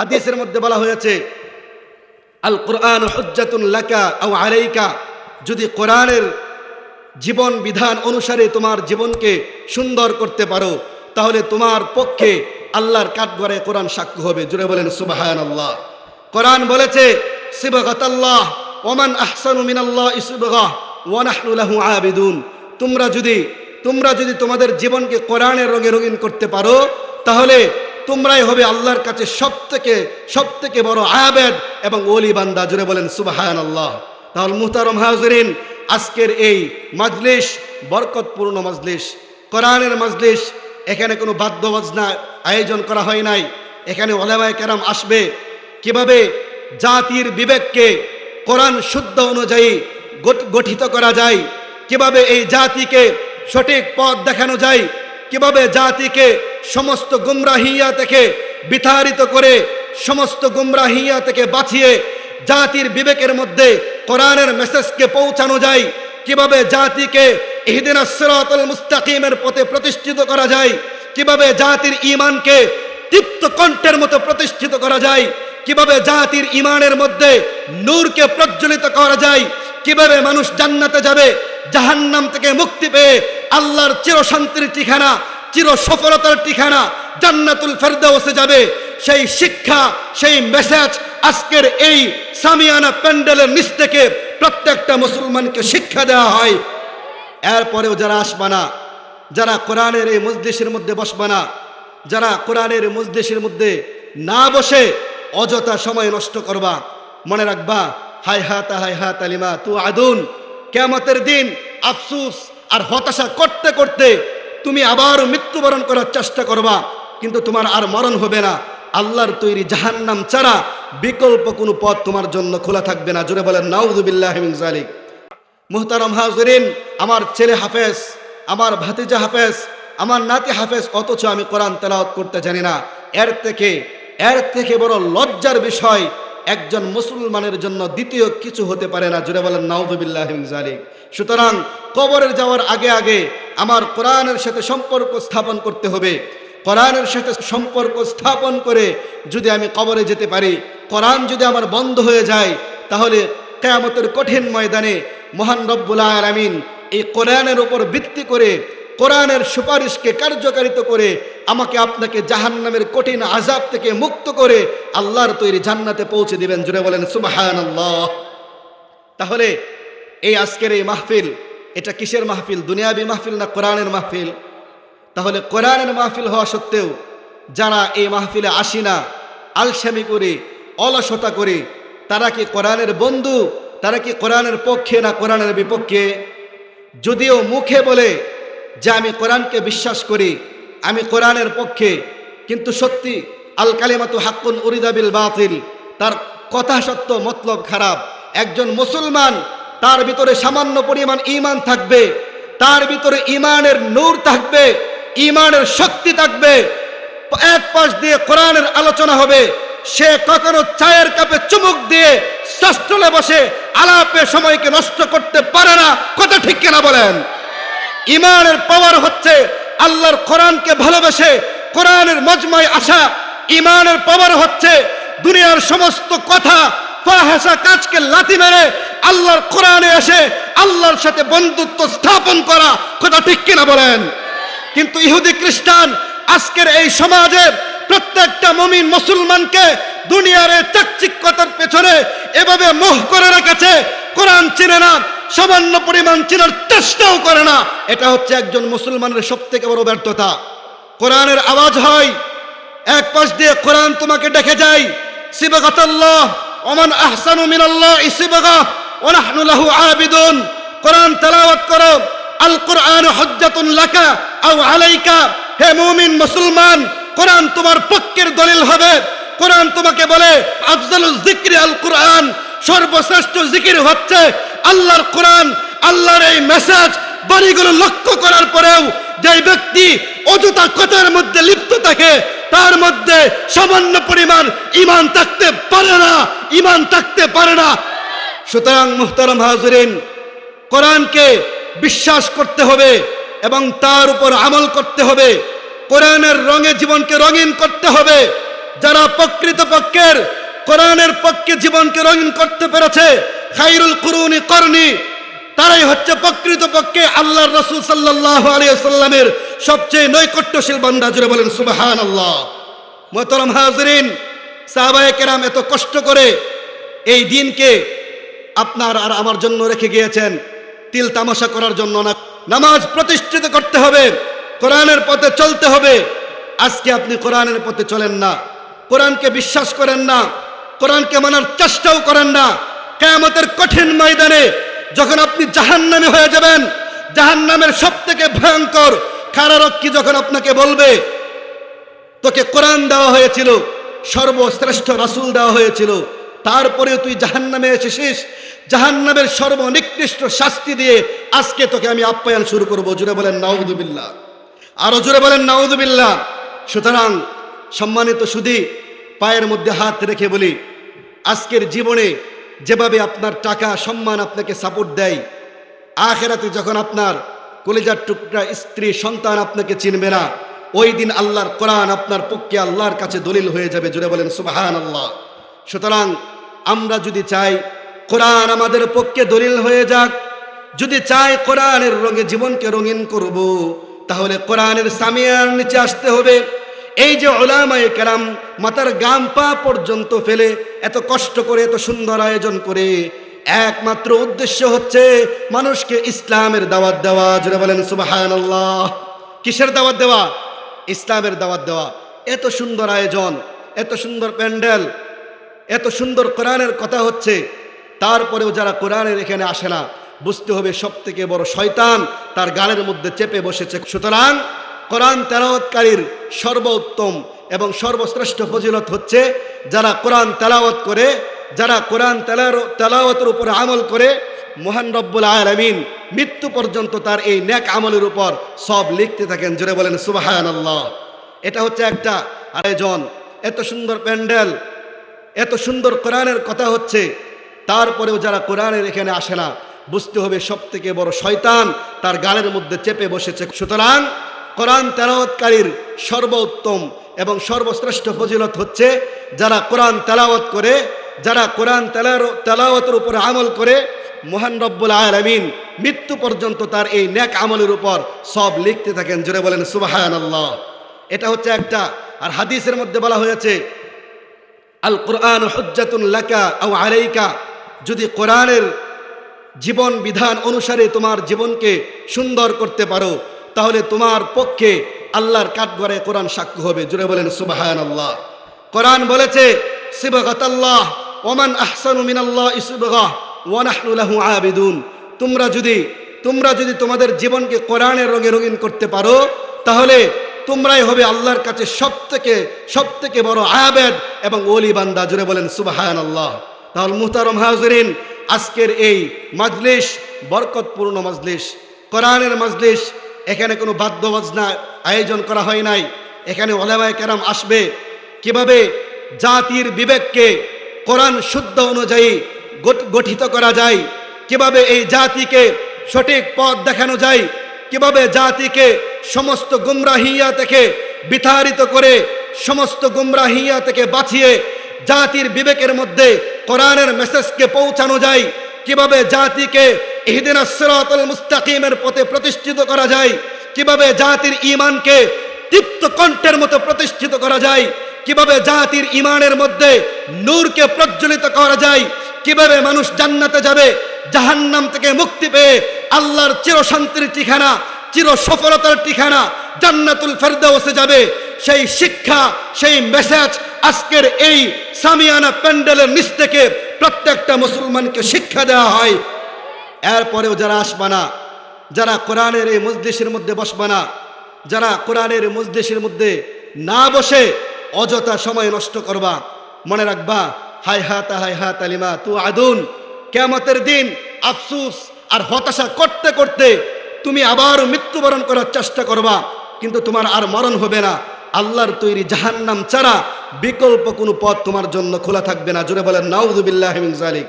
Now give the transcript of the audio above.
হাদিসের মধ্যে বলা হয়েছে আল কোরআন হজ্জাতুন লাকা আও আলাইকা। যদি কোরআনের জীবন বিধান অনুসারে তোমার জীবনকে সুন্দর করতে পারো, তাহলে তোমার পক্ষে আল্লাহর কাঠগড়ে কোরআন সাক্ষ্য হবে। জুড়ে বলেন সুবাহান আল্লাহ কোরআন বলেছে সিবগত আল্লাহ ওমান আহসানু মিনাল্লাহ ইসুবগাহ ওয়ানাহনু লাহু আবিদুন। তোমরা যদি তোমরা যদি তোমাদের জীবনকে কোরআনের রঙে রঙিন করতে পারো, তাহলে তোমরাই হবে আল্লাহর কাছে সব থেকে সব থেকে বড় আয়াবেদ এবং ওলি বান্দা। জুড়ে বলেন সুবাহান আল্লাহ তাহলে মুহতারম হাজরিন, আজকের এই মাজলিস, বরকতপূর্ণ মাজলিস, কোরআনের মাজলিস, এখানে কোনো বাদ্য বাজনা আয়োজন করা হয় নাই। এখানে ওলামায় কেরাম আসবে। কীভাবে জাতির বিবেককে কোরআন শুদ্ধ অনুযায়ী গঠিত করা যায়? কীভাবে এই জাতিকে সঠিক পথ দেখানো যায়? কীভাবে জাতিকে সমস্ত গুমরাহিয়া থেকে বিতাড়িত করে সমস্ত গুমরাহিয়া থেকে বাঁচিয়ে জাতির বিবেকের মধ্যে কোরআনের মেসেজকে পৌঁছানো যায়। কীভাবে জাতিকে ইহদিনা সিরাতাল মুস্তাকিমের পথে প্রতিষ্ঠিত করা যায়? কীভাবে জাতির ঈমানকে তৃপ্ত কণ্ঠের মতো প্রতিষ্ঠিত করা যায়? কীভাবে জাতির ঈমানের মধ্যে নূরকে প্রজ্বলিত করা যায়? কীভাবে মানুষ জান্নাতে যাবে? জাহান্নাম থেকে মুক্তি পেয়ে আল্লাহর চিরশান্তির ঠিকানা চির সফলতার ঠিকানা জান্নাতুল ফেরদাউসে যাবে। সেই শিক্ষা, সেই মেসেজ আজকের এই সামিয়ানা প্যান্ডেলের নিচ থেকে প্রত্যেকটা মুসলমানকে শিক্ষা দেওয়া হয়। এরপরেও যারা আসবা না, যারা কোরআনের এই মজলিসের মধ্যে বসবা না, যারা কোরআনের মজলিসের মধ্যে না বসে, অযথা সময় নষ্ট করবা। মনে রাখবা হাই হাত হাই হাত, আলিমা তু আদুন কেমতের দিন আফসুস আর হতাশা করতে করতে তুমি আবার মৃত্যুবরণ করার চেষ্টা করবা, কিন্তু তোমার আর মরণ হবে না। আল্লাহর তৈরি জাহান্নাম ছাড়া বিকল্প কোনো পথ তোমার জন্য খোলা থাকবে না। জোরে বলেন নাউজুবিল্লাহ জালিক মুহতারম হাজরিন, আমার ছেলে হাফেজ, আমার ভাতিজা হাফেজ, আমার নাতি হাফেজ, অথচ আমি কোরআন তেলাওয়াত করতে জানি না। এর থেকে এর থেকে বড় লজ্জার বিষয়, একজন মুসলমানের জন্য দ্বিতীয় কিছু হতে পারে না। জুড়ে বলেন নাউজুবিল্লাহ জালিক সুতরাং কবরের যাওয়ার আগে আগে আমার কোরআনের সাথে সম্পর্ক স্থাপন করতে হবে। কোরআনের সাথে সম্পর্ক স্থাপন করে যদি আমি কবরে যেতে পারি, কোরআন যদি আমার বন্ধ হয়ে যায়, তাহলে কেয়ামতের কঠিন ময়দানে মহান রব্বুল আলামিন এই কোরআনের উপর ভিত্তি করে, কোরআনের সুপারিশকে কার্যকারিত করে আমাকে আপনাকে জাহান্নামের কঠিন আজাব থেকে মুক্ত করে আল্লাহর তৈরি জান্নাতে পৌঁছে দিবেন। জুড়ে বলেন সুবাহান তাহলে এই আজকের এই মাহফিল, এটা কিসের মাহফিল? দুনিয়াবি মাহফিল না কোরআনের মাহফিল? তাহলে কোরআনের মাহফিল হওয়া সত্ত্বেও যারা এই মাহফিলে আসি না, আলসামি করে, অলসতা করে, তারা কি কোরআনের বন্ধু? তারা কি কোরআনের পক্ষে না কোরআনের বিপক্ষে? যদিও মুখে বলে যে আমি কোরআনকে বিশ্বাস করি, আমি কোরআনের পক্ষে, কিন্তু সত্যি আল কালিমাতু হাক্কুন উরিদাবিল বাতিল, তার কথা সত্য, মতলব খারাপ। একজন মুসলমান তার ভিতরে সামান্য পরিমাণ ঈমান থাকবে, তার ভিতরে ঈমানের নূর থাকবে, ঈমানের শক্তি থাকবে। এক পাশ দিয়ে কোরআনের আলোচনা হবে, সে কখনো চায়ের কাপে চুমুক দিয়ে ষষ্ঠলে বসে আলাপে সময়কে নষ্ট করতে পারে না। কথা ঠিক কিনা বলেন? ইমানের পাওয়ার হচ্ছে আল্লাহর কোরআনকে ভালোবেসে কোরআনের মজমায় আসা। ইমানের পাওয়ার হচ্ছে দুনিয়ার সমস্ত কথা ফাহাসা কাজকে লাথি মেরে আল্লাহর কোরআনে এসে আল্লাহর সাথে বন্ধুত্ব স্থাপন করা কথা ঠিক কিনা বলেন? কিন্তু ইহুদি খ্রিস্টান আজকের এই সমাজে প্রত্যেকটা মমিন মুসলমানকে দুনিয়ার চাকচিক্যতার পেছনে এভাবে মোহ করে রেখেছে। কোরআন চিনে না, সামান্য পরিমাণ চিনার চেষ্টাও করে না। এটা হচ্ছে একজন মুসলমানের সব থেকে বড় ব্যর্থতা। কোরআনের আওয়াজ হয়, এক পাশ দিয়ে কোরআন তোমাকে ডেকে যায়, সিবাগাতাল্লাহ, ওমান আহসানু মিনাল্লাহ ইসিবাগা ওনাহনু লাহু আবিদুন। কোরআন তেলাওয়াত করো। আল কোরআন হজ্জাতুন লাকা আও আলাইকা। হে মুমিন মুসলমান, কোরআন তোমার পক্ষের দলিল হবে। কোরআন তোমাকে বলে আফজালুল জিক্রি আল কোরআন সর্বশ্রেষ্ঠ জিকির হচ্ছে আল্লাহর কোরআন, আল্লাহর এই মেসেজ বাড়িগুলো লক্ষ্য করার পরেও যে ব্যক্তি অযথা কথার মধ্যে লিপ্ত থাকে, তার মধ্যে সামান্য পরিমাণ ইমান থাকতে পারে না, ইমান থাকতে পারে না। সুতরাং মুহতারাম হাজরিন, কোরআনকে বিশ্বাস করতে হবে এবং তার উপর আমল করতে হবে। কোরআনের রঙে জীবনকে রঙিন করতে হবে। যারা প্রকৃত পক্ষের কোরআনের পক্ষে জীবনকে রঙিন করতে পেরেছে, খাইরুল কুরুনি করনি, তারাই হচ্ছে প্রকৃত পক্ষে আল্লাহর রসুল সাল্লাহ আলিয়াল্লামের সবচেয়ে নৈকট্যশীল বান্দা। জুড়ে বলেন সুবাহান আল্লাহ মোহতরম হাজরিন, সাহাবায়ে কেরাম এত কষ্ট করে এই দিনকে আপনার আর আমার জন্য রেখে গিয়েছেন। তিল তামাশা করার জন্য না, নামাজ প্রতিষ্ঠিত করতে হবে, কোরআনের পথে চলতে হবে। আজকে আপনি কোরআনের পথে চলেন না, কোরআনকে বিশ্বাস করেন না, কোরআনকে মানার চেষ্টাও করেন না। কেয়ামতের কঠিন ময়দানে যখন আপনি জাহান্নামে হয়ে যাবেন, জাহান্নামের সব থেকে ভয়ঙ্কর কারারক্ষী যখন আপনাকে বলবে? তোকে কোরআন দেওয়া হয়েছিল, সর্বশ্রেষ্ঠ রাসুল দেওয়া হয়েছিল। তারপরেও তুই জাহান্নামে এসেছিস। জাহান্নামের সর্বনিকৃষ্ট শাস্তি দিয়ে আজকে তোকে আমি আপ্যায়ন শুরু করব। জুড়ে বলেন নাউদুবিল্লাহ আরও জুড়ে বলেন নাউদুবিল্লাহ সুতরাং সম্মানিত সুধী পায়ের মধ্যে হাত রেখে বলি, আজকের জীবনে যেভাবে আপনার টাকা, সম্মান আপনাকে সাপোর্ট দেয়, আখেরাতে যখন আপনার কলেজার টুকরা স্ত্রী, সন্তান আপনাকে চিনবে না, ওই দিন আল্লাহর কোরআন আপনার পক্ষে আল্লাহর কাছে দলিল হয়ে যাবে। জুড়ে বলেন সুবাহান আল্লাহ সুতরাং আমরা যদি চাই কোরআন আমাদের পক্ষে দলিল হয়ে যাক, যদি চাই কোরআনের রঙে জীবনকে রঙিন করব, তাহলে কোরআনের সামিয়ার নিচে আসতে হবে। এই যে ওলামায়ে কেরাম মাতার গাম পা পর্যন্ত ফেলে এত কষ্ট করে, এত সুন্দর আয়োজন করে, একমাত্র উদ্দেশ্য হচ্ছে মানুষকে ইসলামের দাওয়াত দেওয়া। যেটা বলেন সুবাহান কিসের দাওয়াত দেওয়া? ইসলামের দাওয়াত দেওয়া। এত সুন্দর আয়োজন, এত সুন্দর প্যান্ডেল এত সুন্দর কোরআনের কথা হচ্ছে, তারপরেও যারা কোরআনের এখানে আসে না, বুঝতে হবে সব থেকে বড় শয়তান তার গালের মধ্যে চেপে বসেছে। সুতরাং কোরআন তেলাওয়াতকারীর সর্বোত্তম এবং সর্বশ্রেষ্ঠ ফজিলত হচ্ছে যারা কোরআন তেলাওয়াত করে, যারা কোরআন তেলাওয়াতের উপরে আমল করে, মহান রব্বুল আলমিন মৃত্যু পর্যন্ত তার এই ন্যাক আমলের উপর সব লিখতে থাকেন। জোরে বলেন সুবাহান আল্লাহ এটা হচ্ছে একটা আয়োজন। এত সুন্দর প্যান্ডেল এত সুন্দর কোরআনের কথা হচ্ছে, তারপরেও যারা কোরআনের এখানে আসে না, বুঝতে হবে সব থেকে বড় শয়তান তার গালের মধ্যে চেপে বসেছে। সুতরাং কোরআন তেলাওয়াতকারীর সর্বোত্তম এবং সর্বশ্রেষ্ঠ ফজিলত হচ্ছে যারা কোরআন তেলাওয়াত করে, যারা কোরআন তেলাওয়াতের উপরে আমল করে, মহান রব্বুল আলমিন মৃত্যু পর্যন্ত তার এই ন্যাক আমলের উপর সব লিখতে থাকেন। জোরে বলেন সুবাহান আল্লাহ এটা হচ্ছে একটা আর হাদিসের মধ্যে বলা হয়েছে আল কোরআন হজ্জাতুন লাকা ও আলাইকা। যদি কোরআনের জীবন বিধান অনুসারে তোমার জীবনকে সুন্দর করতে পারো, তাহলে তোমার পক্ষে আল্লাহর কাঠগড়ে কোরআন সাক্ষ্য হবে। জুড়ে বলেন সুবাহান আল্লাহ কোরআন বলেছে সিবগত আল্লাহ ওমান আহসানু মিনাল্লাহ ইসুবগাহ ওয়ানাহনু আবিদুন। তোমরা যদি তোমরা যদি তোমাদের জীবনকে কোরআনের রঙে রঙিন করতে পারো, তাহলে তোমরাই হবে আল্লাহর কাছে সব থেকে সব থেকে বড় আয়াবেদ এবং ওলি বান্দা। জুড়ে বলেন সুবাহান আল্লাহ তাহলে মুহতারম হাজরিন, আজকের এই মাজলিস, বরকতপূর্ণ মাজলিস, কোরআনের মাজলিস, এখানে কোনো বাদ্য বাজনা আয়োজন করা হয় নাই। এখানে ওলামায় কেরাম আসবে। কীভাবে জাতির বিবেককে কোরআন শুদ্ধ অনুযায়ী গঠিত করা যায়, কীভাবে এই জাতিকে সঠিক পথ দেখানো যায় কীভাবে জাতিকে সমস্ত গুমরাহিয়া থেকে বিতাড়িত করে সমস্ত গুমরাহিয়া থেকে বাঁচিয়ে জাতির বিবেকের মধ্যে কোরআনের মেসেজকে পৌঁছানো যায়, কীভাবে জাতিকে ইহদিনা সিরাতুল মুস্তাকিমের পথে প্রতিষ্ঠিত করা যায়, কীভাবে জাতির ইমানকে তৃপ্ত কণ্ঠের মতো প্রতিষ্ঠিত করা যায়, কীভাবে জাতির ইমানের মধ্যে নূরকে প্রজ্বলিত করা যায়, কীভাবে মানুষ জান্নাতে যাবে জাহান্নাম থেকে মুক্তি পেয়ে আল্লাহর চিরশান্তির ঠিকানা চির সফলতার ঠিকানা জান্নাতুল ফেরদাউসে যাবে। সেই শিক্ষা, সেই মেসেজ আজকের এই সামিয়ানা প্যান্ডেলের নিচ থেকে প্রত্যেকটা মুসলমানকে শিক্ষা দেওয়া হয়। এরপরেও যারা আসবানা যারা কোরআনের এই মজলিসের মধ্যে বসবানা যারা কোরআনের মজলিসের মধ্যে না বসে অযথা সময় নষ্ট করবা, মনে রাখবা, হাই হাত হাই হাত আলিমা তু আদুন। কেমতের দিন আফসুস আর হতাশা করতে করতে তুমি আবার মৃত্যুবরণ করার চেষ্টা করবা, কিন্তু তোমার আর মরণ হবে না। আল্লাহর তৈরি জাহান্নাম ছাড়া বিকল্প কোনো পথ তোমার জন্য খোলা থাকবে না। জুড়ে বলেন নাউজুবিল্লাহ জালিক